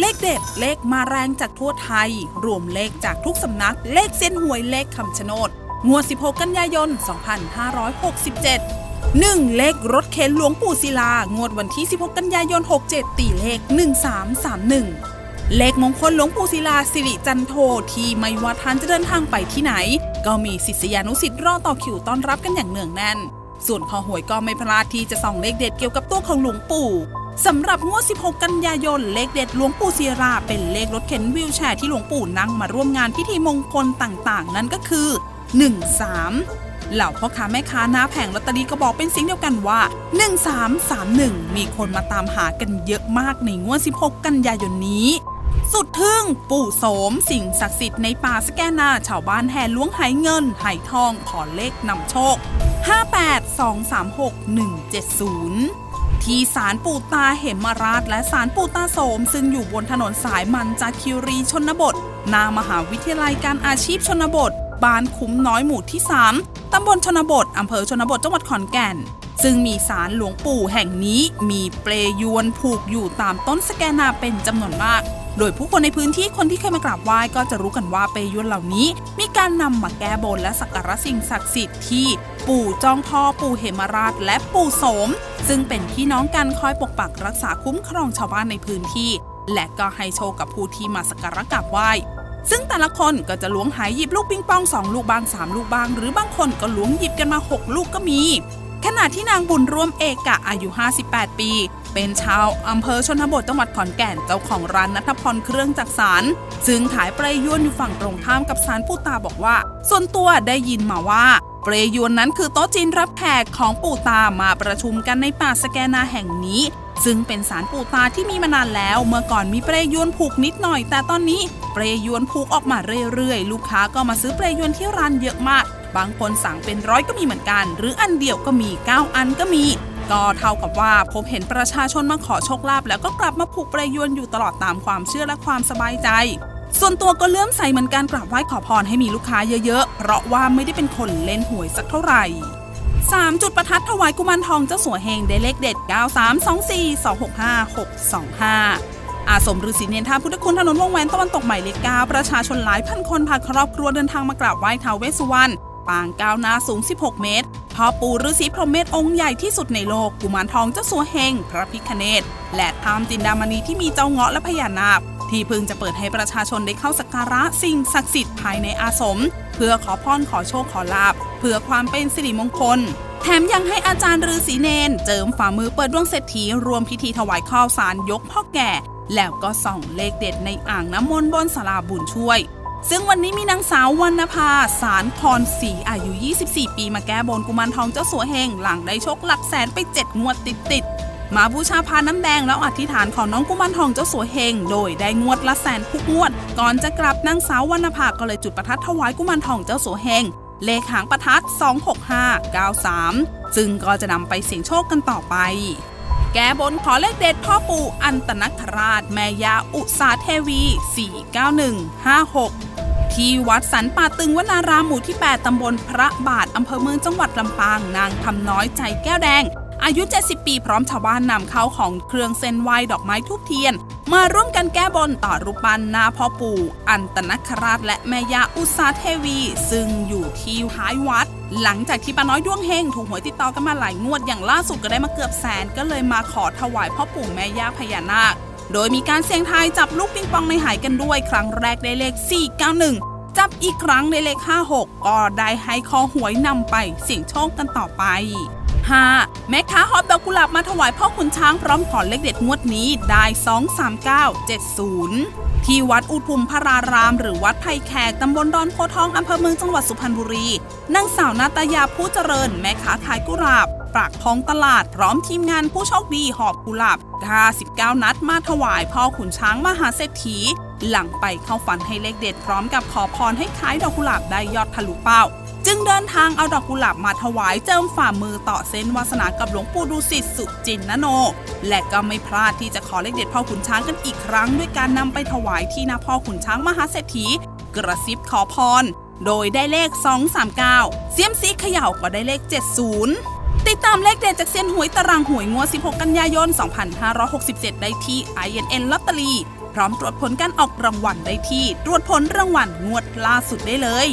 เลขเด็ด เลขมาแรงจากทั่วไทย รวมเลขจากทุกสำนัก เลขเส้นหวยเลขคำชะโนดงวด 16 กันยายน 2567 1. เลขรถเข็นหลวงปู่ศิลา งวดวันที่ 16 กันยายน 67 ตีเลข 1331 เลขมงคลหลวงปู่ศิลาสิริจันโทที่ไม่ว่าท่านจะเดินทางไปที่ไหน ก็มีศิษยานุศิษย์รอต่อคิวต้อนรับกันอย่างเนืองแน่น ส่วนคอหวยก็ไม่พลาดที่จะส่องเลขเด็ดเกี่ยวกับตัวของหลวงปู่ สำหรับงวด 16 กันยายน เลขเด็ดหลวงปู่ศิรา เป็นเลขรถเข็นวิวแชร์ที่หลวงปู่นั่งมาร่วมงานพิธีมงคลต่างๆ นั่นก็คือ 13 เหล่าพ่อค้าแม่ค้าหน้าแผงลอตเตอรี่ก็บอกเป็นเสียงเดียวกันว่า 1331 มีคนมาตามหากันเยอะมากในงวด 16 กันยายนนี้ สุดทึ่ง ปู่โสม สิ่งศักดิ์สิทธิ์ในป่าสแกนาชาวบ้านแห่ล้วงไหเงินไหทองขอเลขนำโชค 58236 170 ที่ศาลปู่ตาเหมราช และศาลปู่ตาโสม ซึ่งอยู่บนถนนสายมันจากคิรีชนบท หนามหาวิทยาลัยการอาชีพชนบท บ้านคุ้มน้อยหมู่ที่ 3 ตำบลชนบท อำเภอชนบทจังหวัดขอนแก่น ซึ่งมีศาลหลวงปู่แห่งนี้มีเปลยวนผูกอยู่ตามต้นสแกนาเป็นจำนวนมาก โดยผู้คนในพื้นที่คนที่เคยมากราบไหว้ก็จะรู้กันว่าเปยวนเหล่านี้ มีการนำมาแก้บนและสักการะสิ่งศักดิ์สิทธิ์ที่ปู่จองพ่อปู่เหมราช และปู่โสม ซึ่งเป็นพี่น้องกันคอยปกปักรักษาคุ้มครองชาวบ้านในพื้นที่ และก็ให้โชคกับผู้ที่มาสักการะกราบไหว้ซึ่งแต่ละคนก็จะล้วงหายหยิบลูกปิงปองสองลูกบ้างสามลูกบ้าง หรือบางคนก็ล้วงหยิบกันมา 6 ลูกก็มี ขณะที่นางบุญร่วมเอกะอายุ 58 ปี เป็นชาวอำเภอชนบทจังหวัดขอนแก่นเจ้าของร้านนัทพรเครื่องจักสารซึ่งขายเปรยยวนอยู่ฝั่งตรงข้ามกับศาลปู่ตาบอกว่า ส่วนตัวได้ยินมาว่าเปรยยวนนั้นคือโต๊ะจีนรับแขกของปู่ตามาประชุมกันในป่าสแกนาแห่งนี้ ซึ่งเป็นสารปู่ตาที่มีมานานแล้ว เมื่อก่อนมีเปรยวนผูกนิดหน่อย แต่ตอนนี้เปรยวนผูกออกมาเรื่อยๆ ลูกค้าก็มาซื้อเปรยวนที่ร้านเยอะมาก บางคนสั่งเป็นร้อยก็มีเหมือนกัน หรืออันเดียวก็มี 9 อันก็มี ก็เท่ากับว่าพบเห็นประชาชนมาขอโชคลาภแล้วก็กลับมาผูกปรยวนอยู่ตลอดตามความเชื่อและความสบายใจส่วนตัวก็เลื่อมใสเหมือนกันกราบไหว้ขอพรให้มีลูกค้าเยอะๆ เพราะว่าไม่ได้เป็นคนเล่นหวยสักเท่าไหร่ 3 จุดประทัดถวายกุมารทองเจ้าสัวเฮงได้เลขเด็ด 9324 265 625 อาสมฤาษีเนนท่าพุทธคุณถนนวงแหวนตะวันตกใหม่เลข9ประชาชนหลายพันคนพาครอบครัวเดินทางมากราบไหว้ท้าวเวสสุวรรณ ปางก้าวหน้าสูง 16 เมตรพ่อปู่ฤาษีพรหมเมธองค์ใหญ่ที่สุดในโลกกุมารทองเจ้าสัวเฮง พระพิคเนตและทามจินดามณีที่มีเจ้าเงาะและพญานาคที่เพึงจะเปิดให้ประชาชนได้เข้าสักการะสิ่งศักดิ์สิทธิ์ภายในอาสม เพื่อขอพรขอโชคขอลาบเพื่อความเป็นสิริมงคล แถมยังให้อาจารย์ฤาษีเนน เจิมฝ่ามือเปิดดวงเศรษฐีรวมพิธีถวายข้าวสารยกพ่อแก่ แล้วก็ส่องเลขเด็ดในอ่างน้ำมนต์บนสาราบุญช่วย ซึ่งวันนี้มีนางสาววรรณภา สารพรศรีอายุ 24 ปีมาแก้บนกุมารทองเจ้าสัวเฮงหลังได้โชคหลักแสนไป 7 งวดติดๆมาบูชาพานน้ำแดงแล้วอธิษฐานของน้องกุมารทองเจ้าสัวเฮงโดยได้งวดละแสนทุกงวด ก่อนจะกลับนางสาววรรณภาก็เลยจุดประทัดถวายกุมารทองเจ้าสัวเฮงเลขหางประทัด 26593 ซึ่งก็จะนำไปเสี่ยงโชคกันต่อไป แก้บนขอเลขเด็ดพ่อปู่อันตนคราช แม่ยาอุสาเทวี 49156 ที่วัดสันป่าตึงวนารามหมู่ที่ 8 ตำบลพระบาทอำเภอเมืองจังหวัดลำปาง นางคำน้อยใจแก้วแดง อายุ 70 ปีพร้อมชาวบ้านนำเข้าของเครื่องเส้นไหว้ดอกไม้ทุกเทียน มาร่วมกันแก้บนต่อรูปปั้นนาพ่อปู่ อันตนคราชและแม่ยาอุสาเทวี ซึ่งอยู่ที่ท้ายวัด หลังจากที่ป้าน้อยดวงเฮงถูกหวยติดต่อกันมาหลายงวดอย่างล่าสุดก็ได้มาเกือบแสนก็เลยมาขอถวายพ่อปู่แม่ย่าพญานาค โดยมีการเสี่ยงทายจับลูกปิงปองในหายกันด้วยครั้งแรกได้เลข 491 จับอีกครั้งในเลข 56 ก็ได้ให้คอหวยนำไปเสี่ยงโชคกันต่อไป 5. แม่ค้าหอบดอกกุหลาบมาถวายพ่อขุนช้างพร้อมขอเลขเด็ดงวดนี้ได้ 23970ที่วัดอุทุมพราราม หรือวัดไผ่แขก ตำบลดอนโพทอง อำเภอเมืองจังหวัดสุพรรณบุรีนางสาวนาตายาผู้เจริญ แม่ค้าขายกุหลาบ ปากท้องตลาด พร้อมทีมงานผู้โชคดีหอบกุหลาบ59นัดมาถวายพ่อขุนช้างมหาเศรษฐี หลังไปเข้าฝันให้เลขเด็ดพร้อมกับขอพรให้ขายดอกกุหลาบได้ยอดทะลุเป้า จึงเดินทางเอาดอกกุหลาบมาถวายเจิมฝ่ามือต่อเส้นวาสนากับหลวงปู่ดูสิตสุจินนโน และก็ไม่พลาดที่จะขอเลขเด็ดพ่อขุนช้างกันอีกครั้ง ด้วยการนำไปถวายที่หน้าพ่อขุนช้างมหาเศรษฐี กระซิบขอพรโดยได้เลข 239 เสียมซีเขย่าก็ได้เลข 70 ติดตามเลขเด่นจากเซียนหวยตารางหวยงวด 16 กันยายน 2567 ได้ที่ INN ลอตเตอรี่พร้อมตรวจผลการออกรางวัลได้ที่ ตรวจผลรางวัลงวดล่าสุดได้เลย